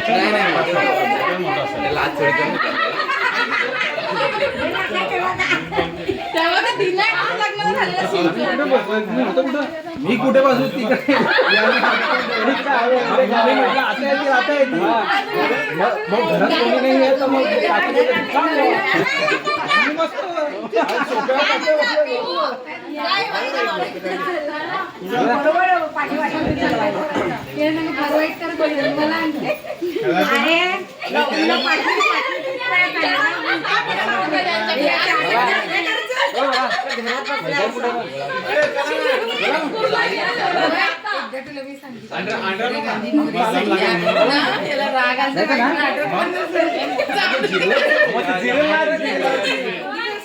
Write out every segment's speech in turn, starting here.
नाही, नाही, त्याला थोडी कमी मी कुठे बसू तिकडे आता येते मग घरात कोणी नाही. आहे तर मग मी मस्त सोप्या बसल्या बसल्या त्याला राग आला.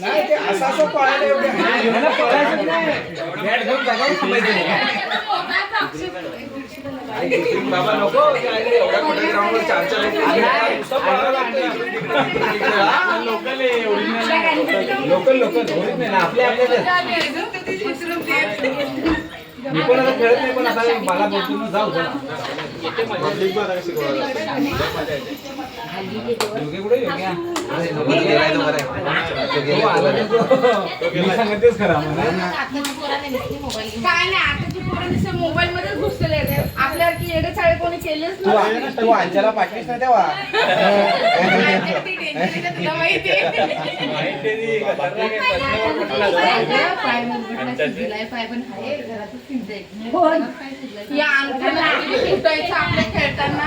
नाही ते असं असं पळायला एवढे. पळायचं नाही बॅट घेऊन बाबा नको ते आहे एवढ्या मोठ्या ग्राउंडवर चार चार लोकं. हा, लोकल. लोकल लोकल ओरिजिनल आपले आपल्याच मी पण आता खेळत नाही पण आता मला बोलतो ना. जाऊ सांगतेच खरं काय नाही आताची पोरं मोबाईल मध्येच घुसलेले कोणी केलेच तू नाही तू अंजला पाठवीस ना तेव्हा. माहिती आहे. पाय मुरगळला, शिजलाय पाय पण आहे, घरातच शिजलंय. या अंगठ्याला किती फुटायचं आपल्या खेळताना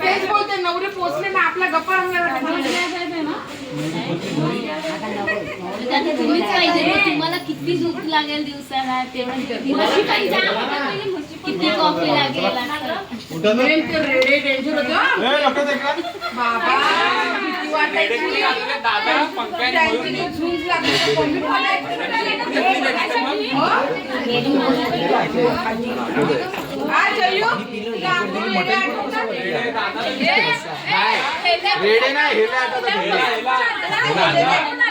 तेच बोलते नवरे पोचले ना आपला गप्पा तुम्हाला किती झोप लागेल दिवसाला तेवढं किती कॉफी लागेल बाबा. किती वाटायची त्यांची ती झुंज लागली तर कोणी बोलायचं? हो? हा, जयू? तुला आंघोळ रेडे आठवतात? ए, ए, हेल्या- रेडे नाही, हेले आठवतात, हेले.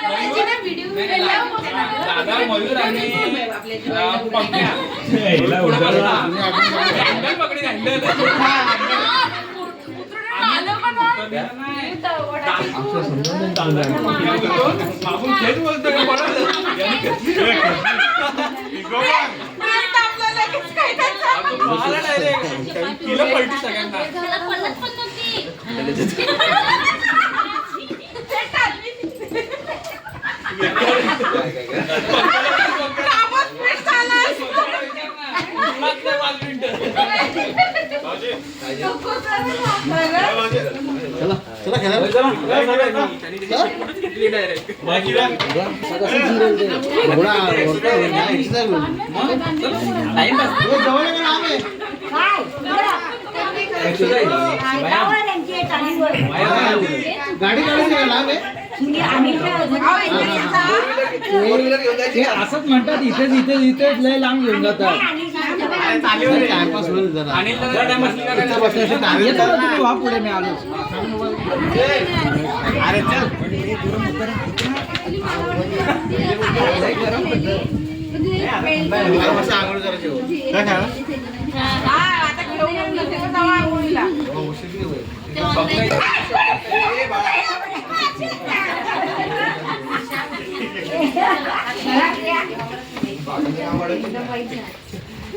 त्याची ना व्हिडिओ व्हिडिओ दादा मयूर आणि अं, पंक्या हँडल पकडी हँडल मागून खेच बोलतो का मला? यांनी घेतली. आपण मला direct तिला पलटी सगळ्यांना. मला पडत पण नव्हती काय, काय, काय. गाडी काढायची फोर असंच म्हणतात इथेच इथेच इथेच लय लांब घेऊन जातात. पुढे मी आलो. आता घेऊन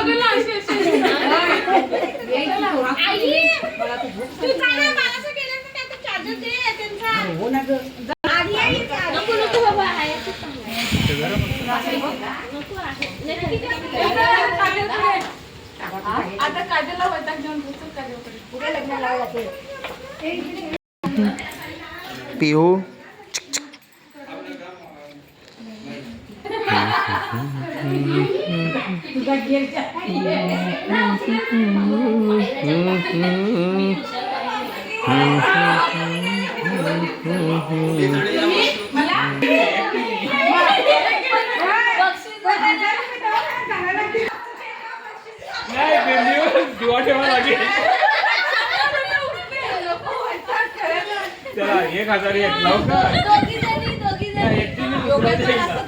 आता काजलला वैताग घेऊन पिहू. नाही दिंडीवर दिवा ठेवा लागेल त्याला एक हजार एक. लावू का? दोघी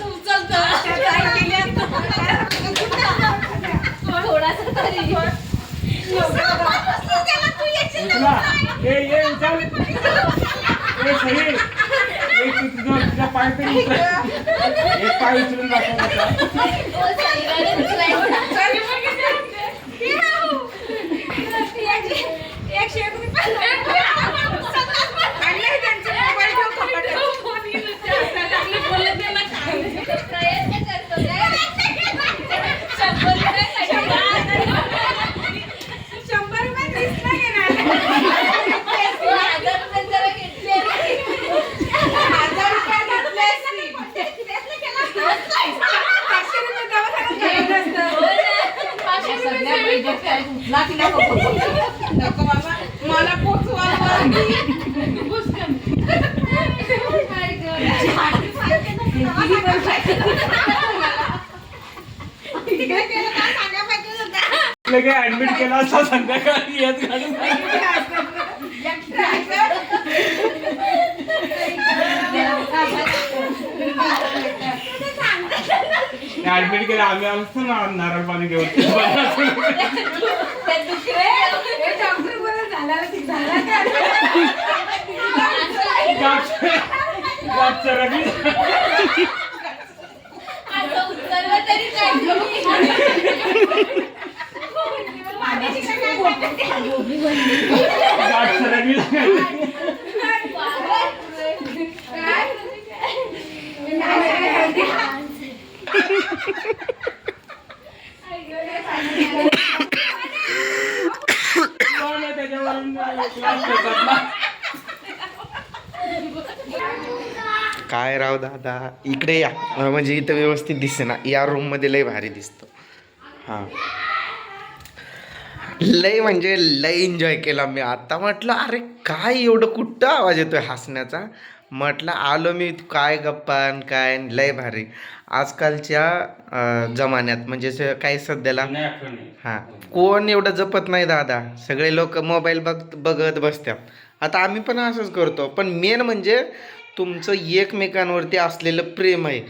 जणी दोघी ए, उचल. ए, सई. ए, तुझा- तुझा पाय तरी उचल. एक पाय उचलून दाखव मला पोचवा ऍडमिट केला असता संध्याकाळी येत घालून ऍडमिट केलं आम्ही असतो ना नारळ पाणी घेऊन गाठच्या रवी असं उचललं तरी काय गाठच्या रवी त्याच्यावरून class घेतात ना. काय राव दादा? इकडे या. म्हणजे इथं व्यवस्थित दिसते ना या रूममध्ये लय भारी दिसत. हा. लय म्हणजे लय एन्जॉय केला मी. आता म्हटलं अरे काय एवढं कुठं आवाज येतोय हसण्याचा? म्हटलं आलो मी काय गप्पा अन काय लय भारी. आजकालच्या जमान्यात म्हणजे स- काय सध्याला? नाही आठवण. आहे. हां. कोण एवढं जपत नाही दादा. सगळे लोक मोबाईल बघ बघत बसतात आता आम्ही पण असंच करतो. पण मेन म्हणजे तुमचं एकमेकांवरती असलेलं प्रेम आहे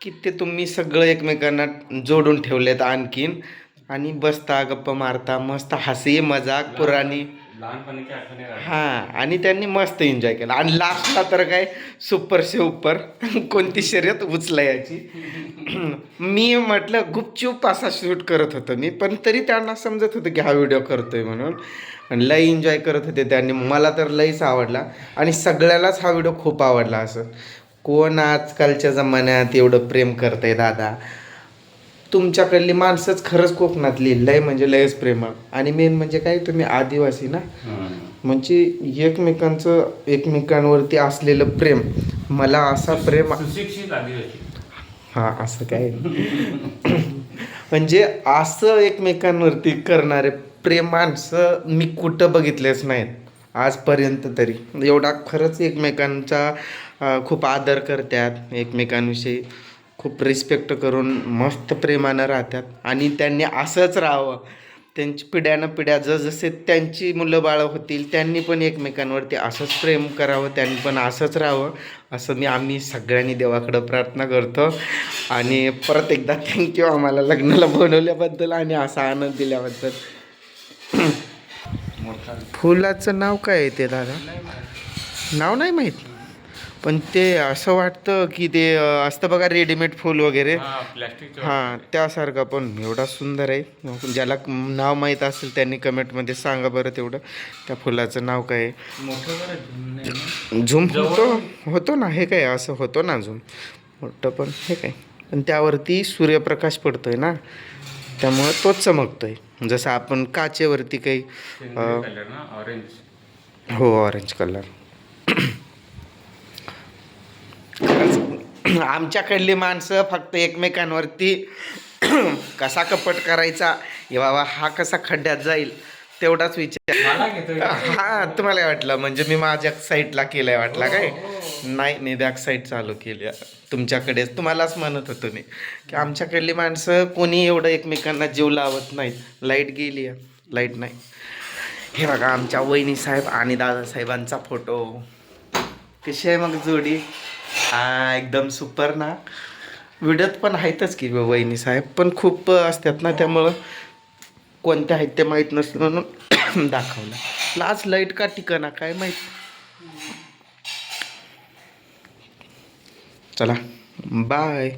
की ते तुम्ही सगळं एकमेकांना जोडून ठेवलेत आणखीन. आणि बसता गप्पा मारता मस्त हसी मजाक पुराणी. आठवणी राहतात. हां आणि त्यांनी मस्त एन्जॉय केला. आणि लास्टला तर काय सुपर से उपर कोणती शर्यत उचला याची? मी म्हटलं गुपचूप असा शूट करत होतो मी पण तरी त्यांना समजत होतं की हा व्हिडिओ करतोय म्हणून. आणि लय एन्जॉय करत होते त्यांनी. मला तर लईच आवडला. आणि सगळ्यालाच हा व्हिडिओ खूप आवडला असं. कोण आजकालच्या जमान्यात एवढं प्रेम करतंय दादा? तुमच्याकडली माणसंच खरंच कोकणातली लय म्हणजे लयच प्रेमळ. आणि मेन म्हणजे काय तुम्ही आदिवासी ना? म्हणजे एकमेकांचं एकमेकांवरती असलेलं प्रेम. मला असा प्रेम सुशिक्षित आदिवासी. हा असं काय? म्हणजे असं एकमेकांवरती करणारे प्रेम माणसं मी कुठं बघितलेच नाहीत. आजपर्यंत तरी. एवढा खरंच एकमेकांचा खूप आदर करतात एकमेकांविषयी. खूप रिस्पेक्ट करून मस्त प्रेमानं राहतात. आणि त्यांनी असंच राहावं. त्यांची पिढ्यानं पिढ्या जसजसे त्यांची मुलं बाळं होतील त्यांनी पण एकमेकांवरती असंच प्रेम करावं त्यांनी पण असंच राहावं असं मी आम्ही सगळ्यांनी देवाकडं प्रार्थना करतो. आणि परत एकदा थँक्यू आम्हाला लग्नाला बनवल्याबद्दल आणि असा आनंद दिल्याबद्दल. फुलाचं नाव काय आहे ते दादा? नाव नाही माहीत. पण ते असं वाटतं की ते असतं बघा रेडीमेड फूल वगैरे. हा हां त्यासारखा पण. एवढा सुंदर आहे. ज्याला नाव माहीत असेल त्यांनी कमेंटमध्ये सांगा बरं तेवढं. त्या फुलाचं नाव काय झुम होतो होतो ना हे काय असं होतो ना झूम. मोठं पण हे काय? आणि त्यावरती सूर्यप्रकाश पडतोय ना. त्यामुळं तोच चमकतोय. जसं आपण काचेवरती काही ऑरेंज हो ऑरेंज कलर खरंच आमच्याकडली माणसं फक्त एकमेकांवरती कसा कपट करायचा हे बाबा हा कसा खड्ड्यात जाईल तेवढाच विचार. हा तुम्हाला वाटलं? म्हणजे मी माझ्या साईडला केलंय वाटला काय? नाही मी बॅक साईड चालू केली. तुमच्याकडेच तुम्हालाच म्हणत होतो मी की आमच्याकडली माणसं कोणी एवढं एकमेकांना जीव लावत नाहीत. लाइट गेली लाइट नाही. हे बघा आमच्या वहिनी साहेब आणि दादासाहेबांचा फोटो कशी आहे मग जोडी? हा एकदम सुपर ना. व्हिडिओत पण आहेतच की वहिनी साहेब पण खूप असतात ना त्यामुळं कोणत्या आहेत ते माहीत नसलं म्हणून दाखवलं. आज लाइट का टिकना काय माहीत? चला बाय